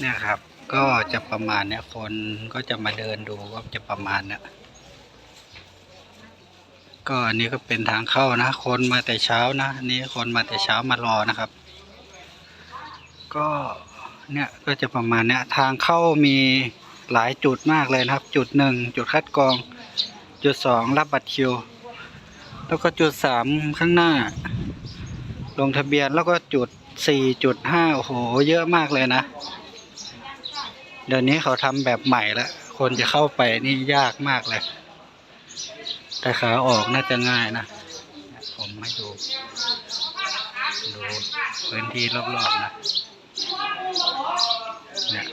เนี่ยครับ ก็จะประมาณเนี้ยคนก็จะมาเดินดูก็จะประมาณเนี้ยก็อันนี้ก็เป็นทางเข้านะ คนมาแต่เช้านะอันนี้คนมาแต่เช้ามารอนะครับ ก็เนี่ยก็จะประมาณเนี้ยทางเข้ามีหลายจุดมากเลยนะครับ จุดหนึ่งจุดคัดกรอง จุดสองรับบัตรคิว แล้วก็จุดสามข้างหน้า ลงทะเบียนแล้วก็จุดสี่จุดห้าโอ้โห เยอะมากเลยนะ เดี๋ยวนี้เขาทำแบบใหม่แล้วคนจะเข้าไปนี่ยากมากเลย แต่ขาออกน่าจะง่ายนะ ผมไม่ดู ดูพื้นที่รอบๆนะ เนี่ย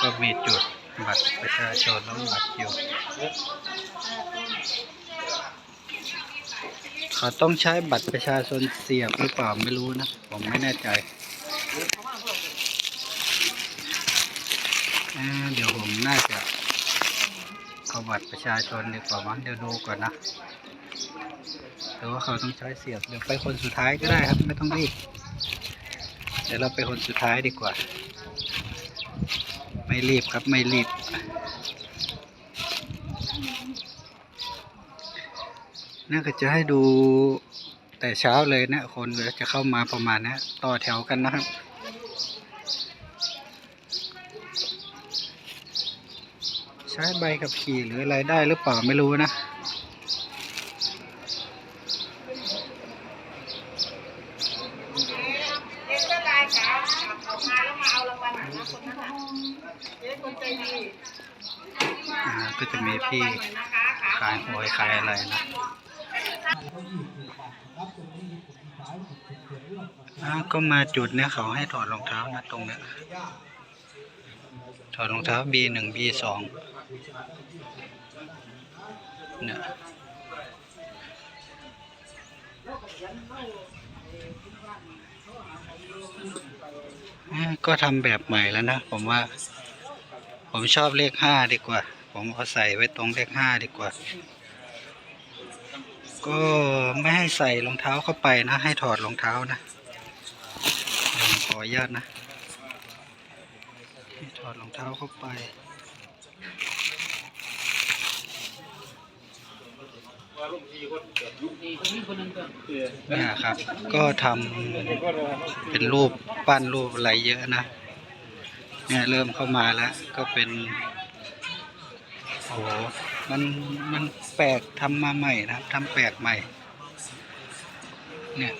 ก็มีจุดบัตรประชาชนแล้วบัตรคิวเขาต้องใช้บัตรประชาชนเสียบหรือเปล่าไม่รู้นะ ผมไม่แน่ใจ เดี๋ยวผมน่าจะเอาบัตรประชาชนดีกว่ามั้งเดี๋ยวดูก่อนนะแต่ว่าเขาต้องใช้เสียบเดี๋ยวไปคนสุดท้ายก็ได้ครับไม่ต้องรีบเดี๋ยวเราไปคนสุดท้ายดีกว่า ไม่รีบครับไม่รีบน่าจะให้ดูแต่เช้าเลยนะ คนจะเข้ามาประมาณนี้ต่อแถวกันนะครับ ใช้ใบขับขี่หรืออะไรได้หรือเปล่าไม่รู้นะ ก็จะมีพี่ขายหวยขายอะไรนะอ่าก็มาจุดเนี้ยเขาให้ถอดรองเท้านะตรงเนี้ย ถอดรองเท้า B หนึ่ง B สองเนี่ยก็ทำแบบใหม่แล้วนะผมว่า ผมชอบเลขห้าดีกว่า ผมเอาใส่ไว้ตรงเลขห้าดีกว่า ก็ไม่ให้ใส่รองเท้าเข้าไปนะ ให้ถอดรองเท้านะเดี๋ยวผมขออนุญาตนะ ถอดรองเท้าเข้าไปเนี่ยครับ ก็ทำเป็นรูปปั้นรูปอะไรเยอะนะ เนี่ยเริ่มเข้ามาแล้ว ก็เป็นโอ้โหมันมันแปลกทำมาใหม่นะครับทำแปลกใหม่ เนี่ย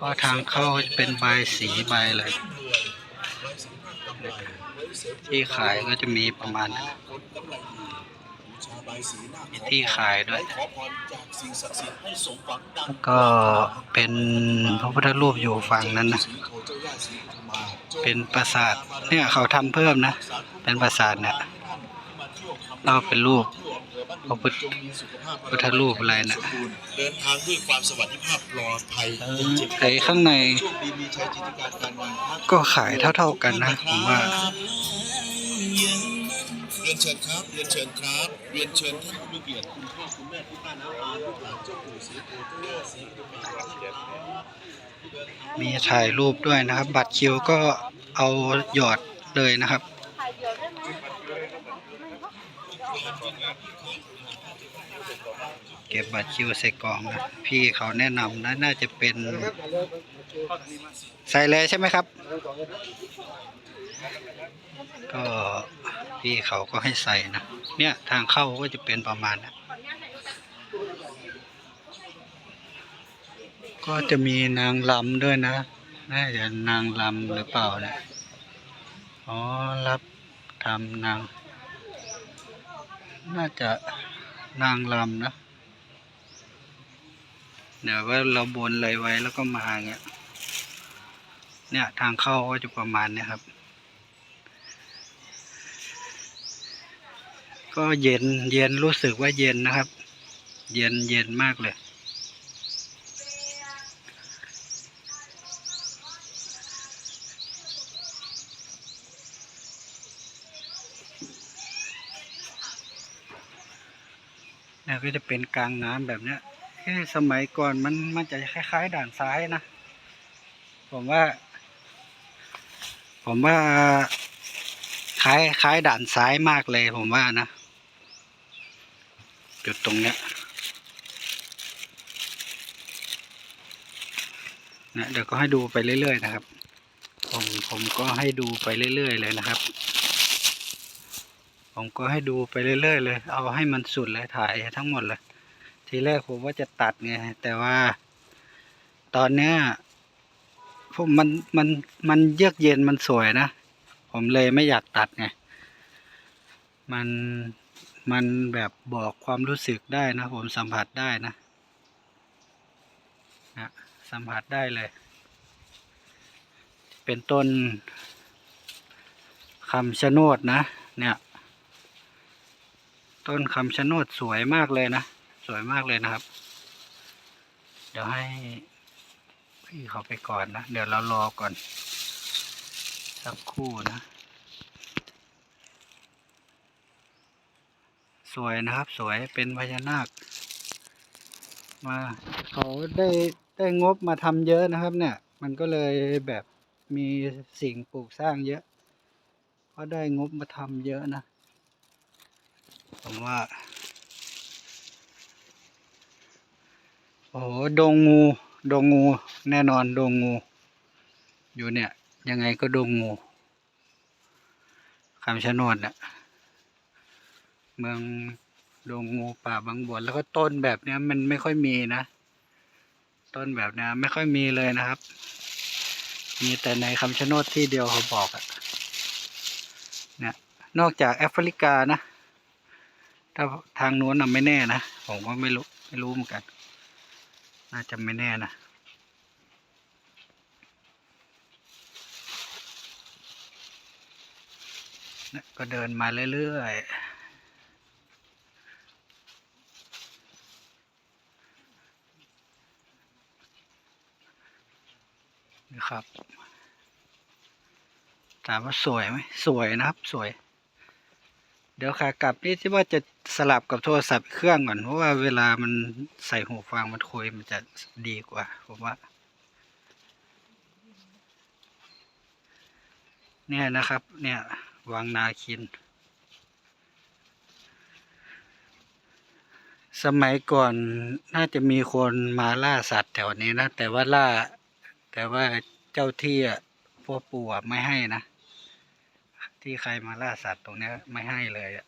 ก็ทางเข้าเป็นใบสีใบเลย ที่ขายก็จะมีประมาณนั้นมีที่ขายด้วย ก็เป็นพระพุทธรูปอยู่ฝั่งนั้นนะ เป็นปราสาทเนี่ยเขาทำเพิ่มนะ เป็นปราสาทเนี่ยเราเป็นรูป พระพุทธพุทธรูปอะไรนะเดินทางด้วยความสวัสดิภาพปลอดภัยเออไอ้ข้างในโชคดีมีชัยจิตการการงานครับก็ขายเท่า ๆกันนะผมว่าเรียนเชิญครับ เรียนเชิญครับ เรียนเชิญท่านผู้มีเกียรติคุณพ่อคุณแม่ทุกท่านนะอาลูกหลานเจ้าปู่ศรีโพธิ์เจ้าศรีโพธิ์เจ้าศรีโพธิ์มีถ่ายรูปด้วยนะครับ บัตรคิวก็เอาหยอดเลยนะครับ ถ่ายเดียวได้ไหม เก็บบัตรคิวใส่กล่องนะพี่เขาแนะนำนะน่าจะเป็นใส่เลยใช่ไหมครับ ก็พี่เขาก็ให้ใส่นะเนี่ยทางเข้าก็จะเป็นประมาณนะก็จะมีนางลำด้วยนะน่าจะนางลำหรือเปล่าเนี่ยอ๋อรับทำนาง น่าจะนางลำนะ เดี๋ยวว่าเราบนอะไรไว้แล้วก็มาอย่างเงี้ย เนี่ยทางเข้าก็จะประมาณเนี้ยครับ ก็เย็นเย็นรู้สึกว่าเย็นนะครับ เย็นเย็นมากเลย เนี่ยก็จะเป็นกลางน้ำแบบเนี้ย เอ๊ะสมัยก่อนมันมันจะคล้าย ๆ ด่านซ้ายนะ ผมว่า ผมว่าคล้ายคล้ายด่านซ้ายมากเลย ผมว่านะ จุดตรงเนี้ยนะเดี๋ยวก็ให้ดูไปเรื่อยๆนะครับ ผมผมก็ให้ดูไปเรื่อยๆเลยนะครับ ผมก็ให้ดูไปเรื่อยๆเลย เอาให้มันสุดเลยถ่ายทั้งหมดเลย ทีแรกผมว่าจะตัดไงแต่ว่า ตอนเนี้ยผมมันมันมันเยือกเย็นมันสวยนะ ผมเลยไม่อยากตัดไง มันมันแบบบอกความรู้สึกได้นะ ผมสัมผัสได้นะนะสัมผัสได้เลย เป็นต้นคำชะโนดนะ เนี่ย ต้นคำชะโนดสวยมากเลยนะ สวยมากเลยนะครับ เดี๋ยวให้พี่เขาไปก่อนนะ เดี๋ยวเรารอก่อน สักคู่นะ สวยนะครับ สวยเป็นพญานาค มาเขาได้ได้งบมาทำเยอะนะครับ เนี่ย มันก็เลยแบบมีสิ่งปลูกสร้างเยอะเพราะได้งบมาทำเยอะนะ ผมว่า โอ้โหดงงูดงงูแน่นอนดงงู อยู่เนี่ย ยังไงก็ดงงูคำชะโนดเนี่ยเมืองดงงูป่าบางบวนแล้วก็ต้นแบบเนี้ยมันไม่ค่อยมีนะ ต้นแบบเนี้ยไม่ค่อยมีเลยนะครับ มีแต่ในคำชะโนดที่เดียวเขาบอกอะเนี่ยนอกจากแอฟริกานะ ถ้าทางนู้นน่ะไม่แน่นะ ผมก็ไม่รู้ ไม่รู้เหมือนกัน น่าจะไม่แน่นะนะก็เดินมาเรื่อยๆนะครับ ถามว่าสวยไหม สวยนะครับ สวย เดี๋ยวขากลับนี่ที่ว่าจะสลับกับโทรศัพท์เครื่องก่อน เพราะว่าเวลามันใส่หูฟังมันคุยมันจะดีกว่าผมว่า เนี่ยนะครับ เนี่ย วังนาคิน สมัยก่อนน่าจะมีคนมาล่าสัตว์แถวนี้นะ แต่ว่าล่า แต่ว่าเจ้าที่อะพวกปู่ไม่ให้นะ ที่ใครมาล่าสัตว์ตรงนี้ไม่ให้เลยอะ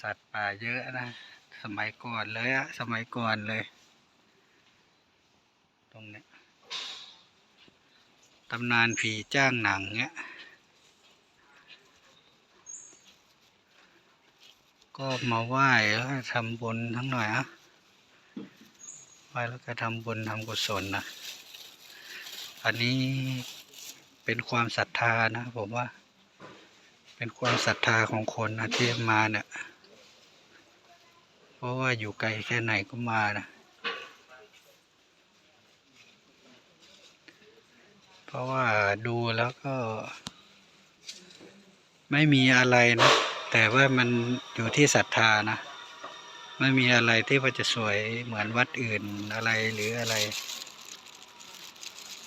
สัตว์ป่าเยอะนะ สมัยก่อนเลยอะสมัยก่อนเลย ตรงเนี้ยตำนานผีจ้างหนังเนี้ย ก็มาไหว้แล้วทำบุญทั้งหน่อยอะไหว้แล้วก็ทำบุญทำกุศลนะ อันนี้เป็นความศรัทธานะผมว่า เป็นความศรัทธาของคนนะที่มาเนี่ยเพราะว่าอยู่ไกลแค่ไหนก็มานะเพราะว่าดูแล้วก็ ไม่มีอะไรนะ แต่ว่ามันอยู่ที่ศรัทธานะไม่มีอะไรที่ว่าจะสวยเหมือนวัดอื่นอะไรหรืออะไร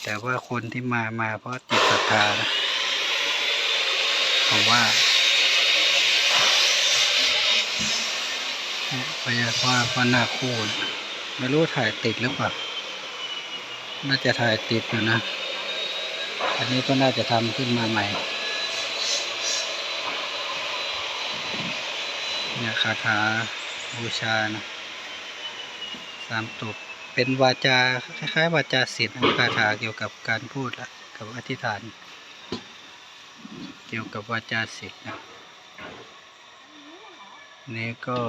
แต่ว่าคนที่มามาเพราะติดศรัทธานะ ผมว่าพยาว่าพระนาคคู่น่ะไม่รู้ถ่ายติดหรือเปล่า น่าจะถ่ายติดอยู่นะ อันนี้ก็น่าจะทำขึ้นมาใหม่ เนี่ยคาถาบูชานะสามตุกเป็นวาจา คล้ายๆ วาจาศิลป์คาถาเกี่ยวกับการพูดละกับอธิษฐาน เกี่ยวกับวาจาศิลป์นะนี่ก็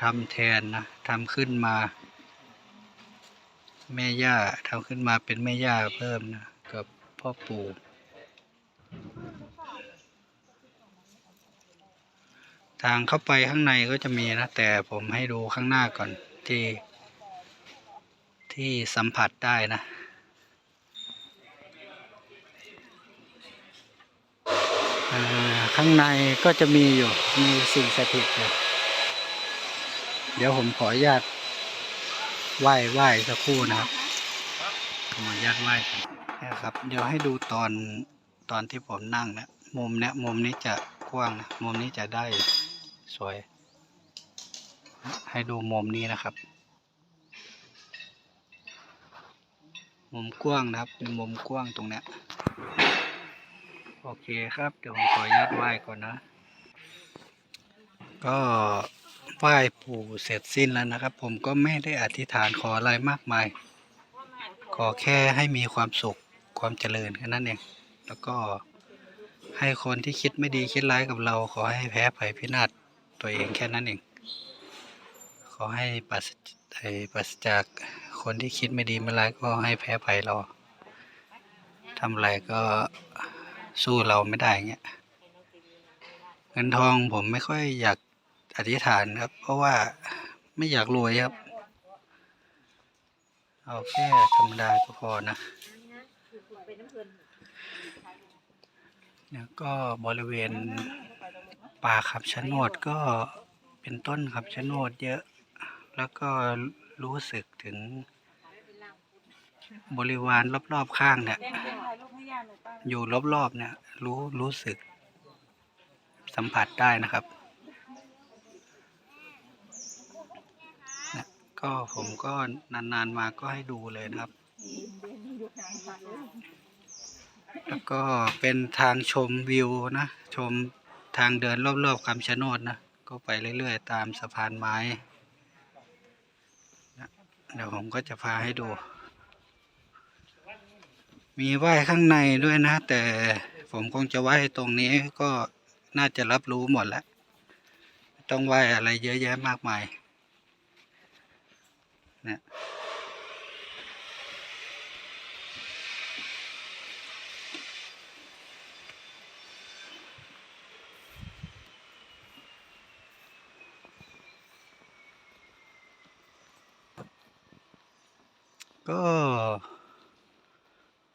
ทำแทนนะทำขึ้นมา แม่ย่าทำขึ้นมาเป็นแม่ย่าเพิ่มนะ กับพ่อปู่ทางเข้าไปข้างในก็จะมีนะ แต่ผมให้ดูข้างหน้าก่อนที่ที่สัมผัสได้นะ อ่า ข้างในก็จะมีอยู่ มีสิ่งสถิตอยู่เดี๋ยวผมขออนุญาตไหว้ไหว้สักครู่นะครับขออนุญาตไหว้นะครับ เดี๋ยวให้ดูตอนตอนที่ผมนั่งนะมุมเนี้ยมุมนี้จะกว้างนะมุมนี้จะได้สวย ให้ดูมุมนี้นะครับ มุมกว้างนะครับเป็นมุมกว้างตรงเนี้ย โอเคครับเดี๋ยวผมขออนุญาตไหว้ก่อนนะ ก็ไหว้ปู่เสร็จสิ้นแล้วนะครับ ผมก็ไม่ได้อธิษฐานขออะไรมากมาย ขอแค่ให้มีความสุขความเจริญแค่นั้นเองแล้วก็ให้คนที่คิดไม่ดีคิดร้ายกับเรา ขอให้แพ้ภัยพินาศตัวเองแค่นั้นเอง ขอให้ปราศไอปราศจากคนที่คิดไม่ดีไม่ร้ายก็ให้แพ้ภัยเราทำอะไรก็ สู้เราไม่ได้เงี้ยเงินทองผมไม่ค่อยอยากอธิษฐานครับ เพราะว่าไม่อยากรวยครับ เอาแค่ธรรมดาก็พอนะแล้วก็บริเวณป่าขับชะโนดก็เป็นต้นขับชะโนดเยอะ แล้วก็รู้สึกถึงบริวารรอบๆข้างเนี่ย อยู่รอบๆเนี่ย รู้รู้สึก สัมผัสได้นะครับก็ผมก็นานๆมาก็ให้ดูเลยนะครับ แล้วก็เป็นทางชมวิวนะ ชมทางเดินรอบๆคำชะโนดนะ ก็ไปเรื่อยๆ ตามสะพานไม้นะเดี๋ยวผมก็จะพาให้ดู มีไหว้ข้างในด้วยนะ แต่ผมคงจะไหว้ตรงนี้ก็น่าจะรับรู้หมดแล้ว ต้องไหว้อะไรเยอะแยะมากมายเนี่ยก็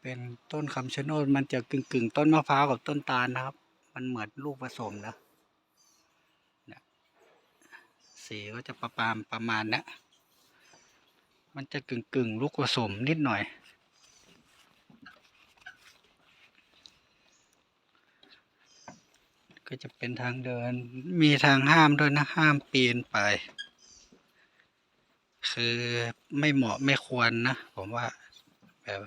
เป็นต้นคำชะโนดมันจะกึ่งกึ่งต้นมะพร้าวกับต้นตาลนะครับ มันเหมือนลูกผสมนะเนี่ยสีก็จะประมาณประมาณนี้ยมันจะกึ่งกึ่งลูกผสมนิดหน่อย ก็จะเป็นทางเดิน มีทางห้ามด้วยนะ ห้ามปีนไป คือไม่เหมาะไม่ควรนะ ผมว่าแบบ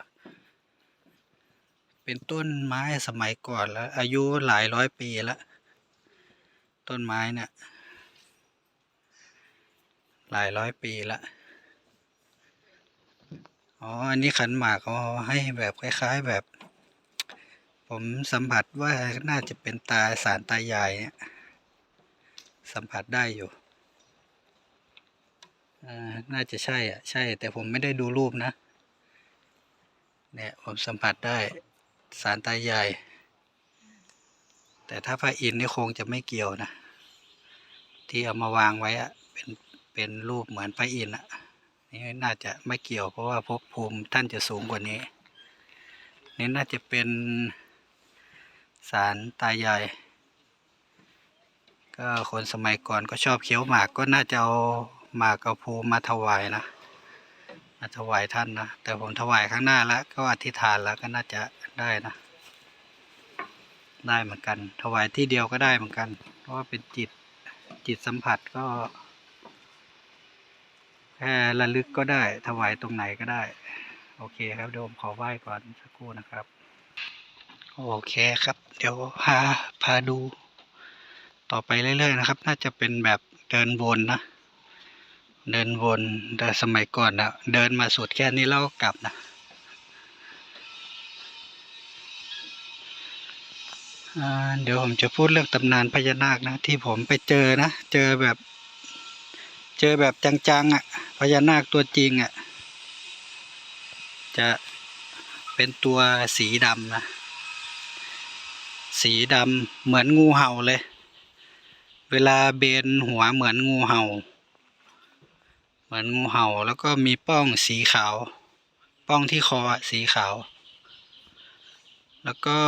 เป็นต้นไม้สมัยก่อนแล้ว อายุหลายร้อยปีแล้ว ต้นไม้เนี่ยหลายร้อยปีแล้วอ๋อ อันนี้ขันหมากเขาให้แบบคล้ายๆแบบ ผมสัมผัสว่าน่าจะเป็นตาสารตายายเนี่ยสัมผัสได้อยู่น่าจะใช่อะ ใช่ แต่ผมไม่ได้ดูรูปนะ เนี่ย ผมสัมผัสได้ สารตายาย แต่ถ้าพระอินทร์นี่คงจะไม่เกี่ยวนะ ที่เอามาวางไว้อะเป็นเป็นรูปเหมือนพระอินทร์อะนี่น่าจะไม่เกี่ยวเพราะว่าภพภูมิท่านจะสูงกว่านี้ นี่น่าจะเป็นสารตายาย ก็คนสมัยก่อนก็ชอบเคี้ยวหมากก็น่าจะเอาหมากกับภูมาถวายนะ มาถวายท่านนะ แต่ผมถวายข้างหน้าแล้ว ก็อธิษฐานแล้วก็น่าจะได้นะ ได้เหมือนกัน ถวายที่เดียวก็ได้เหมือนกัน เพราะว่าเป็นจิตจิตสัมผัสก็แค่ระลึกก็ได้ ถวายตรงไหนก็ได้ โอเคครับเดี๋ยวผมขอไหว้ก่อนสักครู่นะครับ โอเคครับ เดี๋ยวพาพาดู ต่อไปเรื่อยๆนะครับ น่าจะเป็นแบบเดินวนนะ เดินวนแต่สมัยก่อนนะเดินมาสุดแค่นี้แล้วก็กลับนะเดี๋ยวผมจะพูดเรื่องตำนานพญานาคนะ ที่ผมไปเจอนะ เจอแบบ เจอแบบจังๆอะ่ะพญานาคตัวจริงอะ่ะ จะเป็นตัวสีดำนะ สีดำเหมือนงูเห่าเลย เวลาเบนหัวเหมือนงูเห่า มือนงูเห่า แล้วก็มีป้องสีขาว ป้องที่คอสีขาว แล้วก็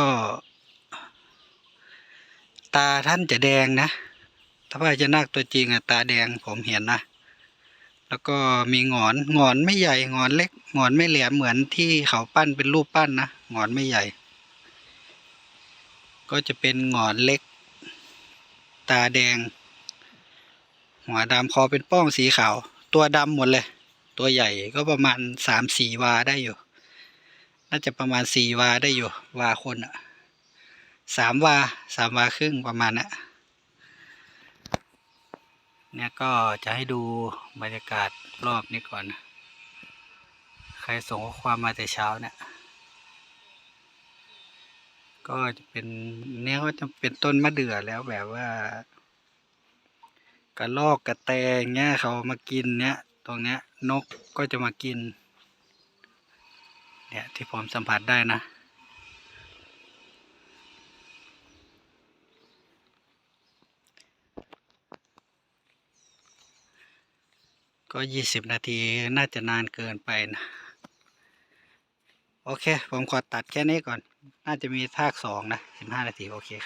ตาท่านจะแดงนะ ถ้าพระจะนาคตัวจริงอะตาแดงผมเห็นนะแล้วก็มีงอนงอนไม่ใหญ่งอนเล็กงอนไม่แหลมเหมือนที่เขาปั้นเป็นรูปปั้นนะงอนไม่ใหญ่ ก็จะเป็นงอนเล็ก ตาแดง หัวดำคอเป็นป้องสีขาว ตัวดำหมดเลย ตัวใหญ่ก็ประมาณสามสี่วาได้อยู่ น่าจะประมาณสี่วาได้อยู่ วาคนอะสามวาสามวาครึ่งประมาณนะเนี่ยก็จะให้ดูบรรยากาศรอบนี้ก่อน ใครส่งข้อความมาแต่เช้าเนี่ยก็จะเป็นเนี่ยก็จะเป็นต้นมะเดื่อแล้วแบบว่า กระลอกกระแตงเงี้ยเขามากินเนี่ยตรงเนี้ยนกก็จะมากินเนี่ยที่ผมสัมผัสได้นะ ก็ยี่สิบนาทีน่าจะนานเกินไปนะ โอเค ผมขอตัดแค่นี้ก่อน น่าจะมีภาคสองนะสิบห้านาที โอเคครับ